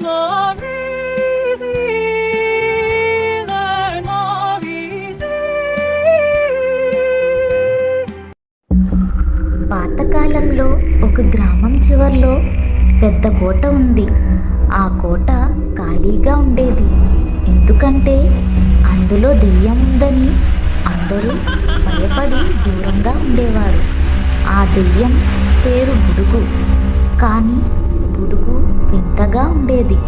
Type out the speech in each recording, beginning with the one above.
పాతకాలంలో ఒక గ్రామం చివర్లో పెద్ద కోట ఉంది. ఆ కోట ఖాళీగా ఉండేది. ఎందుకంటే అందులో దెయ్యం ఉందని అందరూ భయపడి దూరంగా ఉండేవారు. ఆ దెయ్యం పేరు బుడుగు. కానీ బుడుగు వింతగా ఉండేది.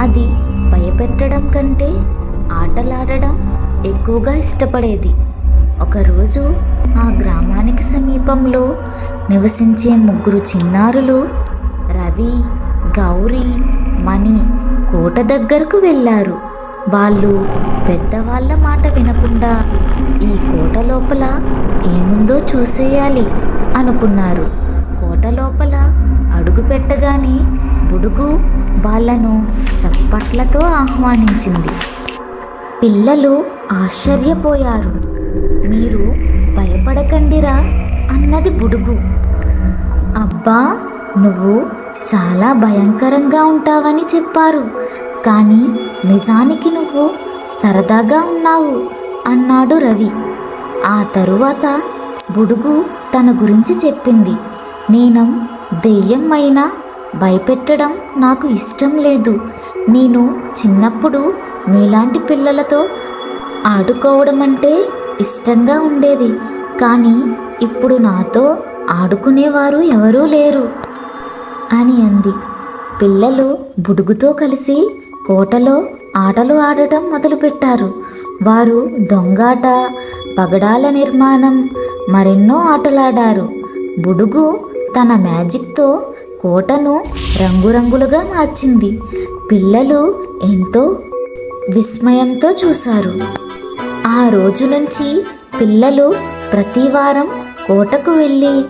అది భయపెట్టడం కంటే ఆటలాడడం ఎక్కువగా ఇష్టపడేది. ఒకరోజు ఆ గ్రామానికి సమీపంలో నివసించే ముగ్గురు చిన్నారులు రవి గౌరీ మణి కోట దగ్గరకు వెళ్ళారు. వాళ్ళు పెద్దవాళ్ళ మాట వినకుండా ఈ కోట లోపల ఏముందో చూసేయాలి అనుకున్నారు. కోట లోపల అడుగు పెట్టగానే బుడుగు వాళ్ళను చప్పట్లతో ఆహ్వానించింది. పిల్లలు ఆశ్చర్యపోయారు. మీరు భయపడకండిరా అన్నది బుడుగు. అబ్బా నువ్వు చాలా భయంకరంగా ఉంటావని చెప్పారు. కానీ నిజానికి నువ్వు సరదాగా ఉన్నావు అన్నాడు రవి. ఆ తరువాత బుడుగు తన గురించి చెప్పింది. నేను దెయ్యం అయినా భయపెట్టడం నాకు ఇష్టం లేదు. నేను చిన్నప్పుడు మీలాంటి పిల్లలతో ఆడుకోవడం అంటే ఇష్టంగా ఉండేది. కానీ ఇప్పుడు నాతో ఆడుకునేవారు ఎవరూ లేరు. అని అంది. పిల్లలు బుడుగుతో కలిసి కోటలో ఆటలు ఆడటం మొదలుపెట్టారు. వారు దొంగాట పగడాల నిర్మాణం మరెన్నో ఆటలాడారు. బుడుగు తన మ్యాజిక్తో కోటను రంగురంగులుగా మార్చింది. పిల్లలు ఎంతో విస్మయంతో చూశారు. ఆ రోజు నుంచి పిల్లలు ప్రతివారం కోటకు వెళ్ళి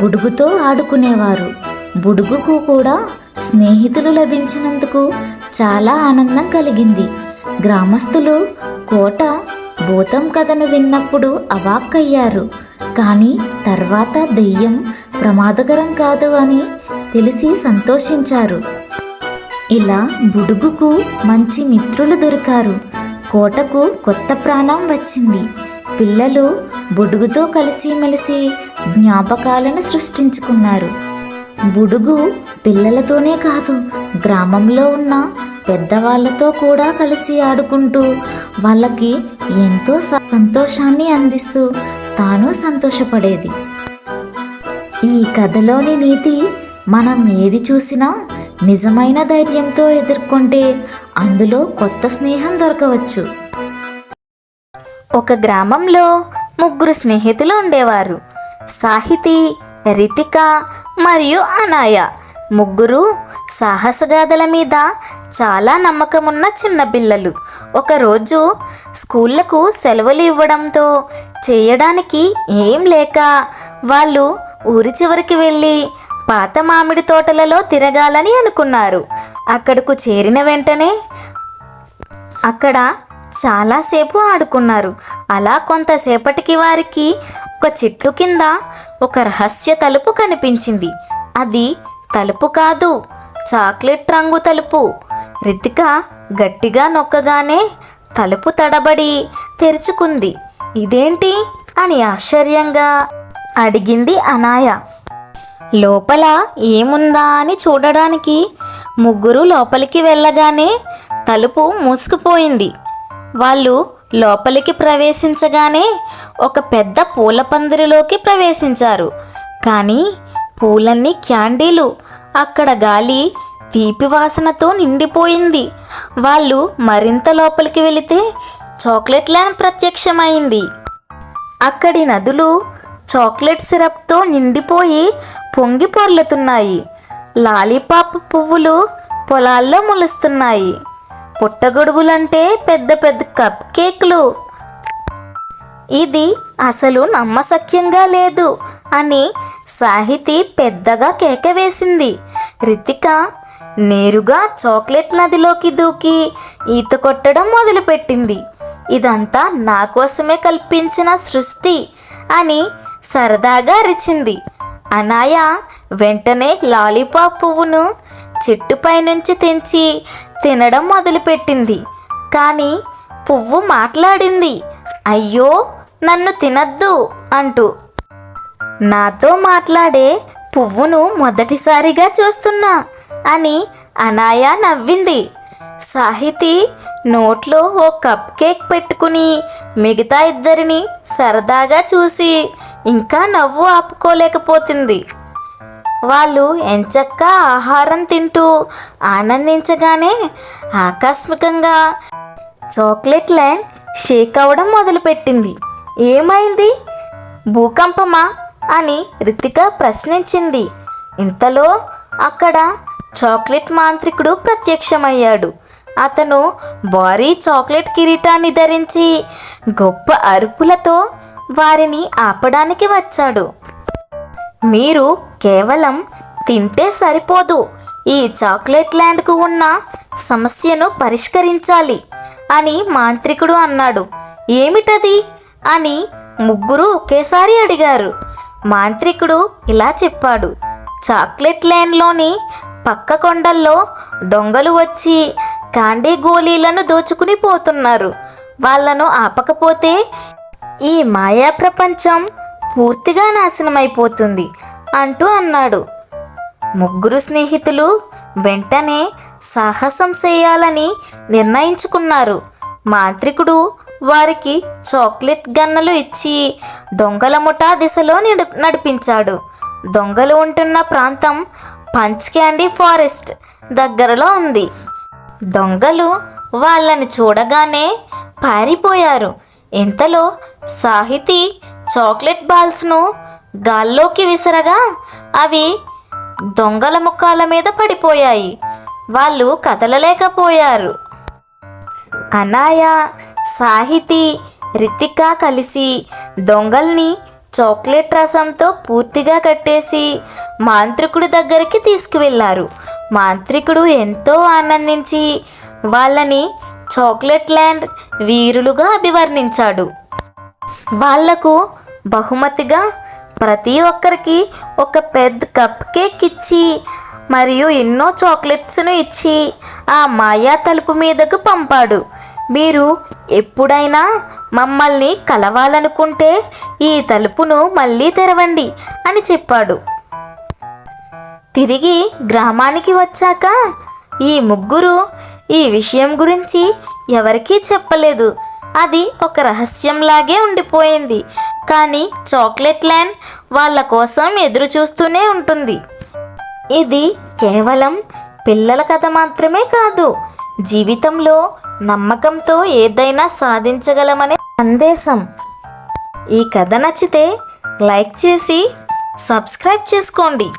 బుడుగుతో ఆడుకునేవారు. బుడుగుకు కూడా స్నేహితులు లభించినందుకు చాలా ఆనందం కలిగింది. గ్రామస్తులు కోట భూతం కథను విన్నప్పుడు అవాక్కయ్యారు. కానీ తర్వాత దెయ్యం ప్రమాదకరం కాదు అని తెలిసి సంతోషించారు. ఇలా బుడుగుకు మంచి మిత్రులు దొరికారు. కోటకు కొత్త ప్రాణం వచ్చింది. పిల్లలు బుడుగుతో కలిసిమెలిసి జ్ఞాపకాలను సృష్టించుకున్నారు. బుడుగు పిల్లలతోనే కాదు గ్రామంలో ఉన్న పెద్దవాళ్ళతో కూడా కలిసి ఆడుకుంటూ వాళ్ళకి ఎంతో స- సంతోషాన్ని అందిస్తూ తాను సంతోషపడేది. ఈ కథలోని నీతి మనం ఏది చూసినా నిజమైన ధైర్యంతో ఎదుర్కొంటే అందులో కొత్త స్నేహం దొరకవచ్చు. ఒక గ్రామంలో ముగ్గురు స్నేహితులు ఉండేవారు. సాహితి రితిక మరియు అనాయ. ముగ్గురు సాహసగాథల మీద చాలా నమ్మకమున్న చిన్నపిల్లలు ఒకరోజు స్కూళ్ళకు సెలవులు ఇవ్వడంతో చేయడానికి ఏం లేక వాళ్ళు ఊరి చివరికి వెళ్ళి పాత మామిడి తోటలలో తిరగాలని అనుకున్నారు. అక్కడకు చేరిన వెంటనే అక్కడ చాలాసేపు ఆడుకున్నారు. అలా కొంతసేపటికి వారికి ఒక చెట్టు కింద ఒక రహస్య తలుపు కనిపించింది. అది తలుపు కాదు చాక్లెట్ రంగు తలుపు. రితిక గట్టిగా నొక్కగానే తలుపు తడబడి తెరుచుకుంది. ఇదేంటి? అని ఆశ్చర్యంగా అడిగింది అనాయ. లోపల ఏముందా అని చూడడానికి ముగ్గురు లోపలికి వెళ్ళగానే తలుపు మూసుకుపోయింది. వాళ్ళు లోపలికి ప్రవేశించగానే ఒక పెద్ద పూల పందిరిలోకి ప్రవేశించారు. కానీ పూలన్నీ క్యాండీలు. అక్కడ గాలి తీపి వాసనతో నిండిపోయింది. వాళ్ళు మరింత లోపలికి వెళితే చాక్లెట్ ల్యాండ్ ప్రత్యక్షమైంది. అక్కడి నదులు చాక్లెట్ సిరప్తో నిండిపోయి పొంగి పొర్లుతున్నాయి. లాలీపాప్ పువ్వులు పొలాల్లో మొలుస్తున్నాయి. పుట్టగొడుగులంటే పెద్ద పెద్ద కప్ కేకులు. ఇది అసలు నమ్మసక్యంగా లేదు అని సాహితీ పెద్దగా కేక వేసింది. రితిక నేరుగా చాక్లెట్ నదిలోకి దూకి ఈత కొట్టడం మొదలుపెట్టింది. ఇదంతా నా కోసమే కల్పించిన సృష్టి అని సరదాగా అరిచింది. అనాయ వెంటనే లాలీపాప్ పువ్వును చెట్టుపై నుంచి తెంచి తినడం మొదలుపెట్టింది. కానీ పువ్వు మాట్లాడింది అయ్యో నన్ను తినద్దు అంటూ. నాతో మాట్లాడే పువ్వును మొదటిసారిగా చూస్తున్నా అని అనాయ నవ్వింది. సాహితి నోట్లో ఓ కప్ కేక్ పెట్టుకుని మిగతా ఇద్దరిని సరదాగా చూసి ఇంకా నవ్వు ఆపుకోలేకపోతుంది. వాళ్ళు ఎంచక్క ఆహారం తింటూ ఆనందించగానే ఆకస్మికంగా చాక్లెట్ ల్యాండ్ షేక్ అవ్వడం మొదలుపెట్టింది. ఏమైంది? భూకంపమా? అని రితిక ప్రశ్నించింది. ఇంతలో అక్కడ చాక్లెట్ మాంత్రికుడు ప్రత్యక్షమయ్యాడు. అతను భారీ చాక్లెట్ కిరీటాన్ని ధరించి గొప్ప అరుపులతో వారిని ఆపడానికి వచ్చాడు. మీరు కేవలం తింటే సరిపోదు. ఈ చాక్లెట్ ల్యాండ్కు ఉన్న సమస్యను పరిష్కరించాలి అని మాంత్రికుడు అన్నాడు. ఏమిటది? అని ముగ్గురు ఒకేసారి అడిగారు. మాంత్రికుడు ఇలా చెప్పాడు. చాక్లెట్ ల్యాండ్లోని పక్క కొండల్లో దొంగలు వచ్చి కాండీ గోళీలను దోచుకుని పోతున్నారు. వాళ్ళను ఆపకపోతే ఈ మాయా ప్రపంచం పూర్తిగా నాశనమైపోతుంది అంటూ అన్నాడు. ముగ్గురు స్నేహితులు వెంటనే సాహసం చేయాలని నిర్ణయించుకున్నారు. మాంత్రికుడు వారికి చాక్లెట్ గన్నలు ఇచ్చి దొంగల ముఠా దిశలో నడిపించాడు. దొంగలు ఉంటున్న ప్రాంతం పంచ్ క్యాండీ ఫారెస్ట్ దగ్గరలో ఉంది. దొంగలు వాళ్ళని చూడగానే పారిపోయారు. ఇంతలో సాహితి చాక్లెట్ బాల్స్ను గాల్లోకి విసరగా అవి దొంగల ముఖాల మీద పడిపోయాయి. వాళ్ళు కదలలేకపోయారు. అనాయ సాహితి రితిక కలిసి దొంగల్ని చాక్లెట్ రసంతో పూర్తిగా కట్టేసి మాంత్రికుడి దగ్గరికి తీసుకువెళ్ళారు మాంత్రికుడు ఎంతో ఆనందించి వాళ్ళని చాక్లెట్ ల్యాండ్ వీరులుగా అభివర్ణించాడు. వాళ్ళకు బహుమతిగా ప్రతి ఒక్కరికి ఒక పెద్ద కప్ కేక్ ఇచ్చి మరియు ఎన్నో చాక్లెట్స్ను ఇచ్చి ఆ మాయా తలుపు మీదకు పంపాడు. మీరు ఎప్పుడైనా మమ్మల్ని కలవాలనుకుంటే ఈ తలుపును మళ్ళీ తెరవండి అని చెప్పాడు. తిరిగి గ్రామానికి వచ్చాక ఈ ముగ్గురు ఈ విషయం గురించి ఎవరికీ చెప్పలేదు. అది ఒక రహస్యంలాగే ఉండిపోయింది. కానీ చాక్లెట్ ల్యాండ్ వాళ్ళ కోసం ఎదురు చూస్తూనే ఉంటుంది. ఇది కేవలం పిల్లల కథ మాత్రమే కాదు జీవితంలో నమ్మకంతో ఏదైనా సాధించగలమనే సందేశం. ఈ కథ నచ్చితే లైక్ చేసి సబ్స్క్రైబ్ చేసుకోండి.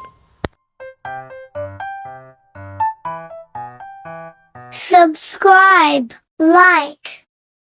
Subscribe, like.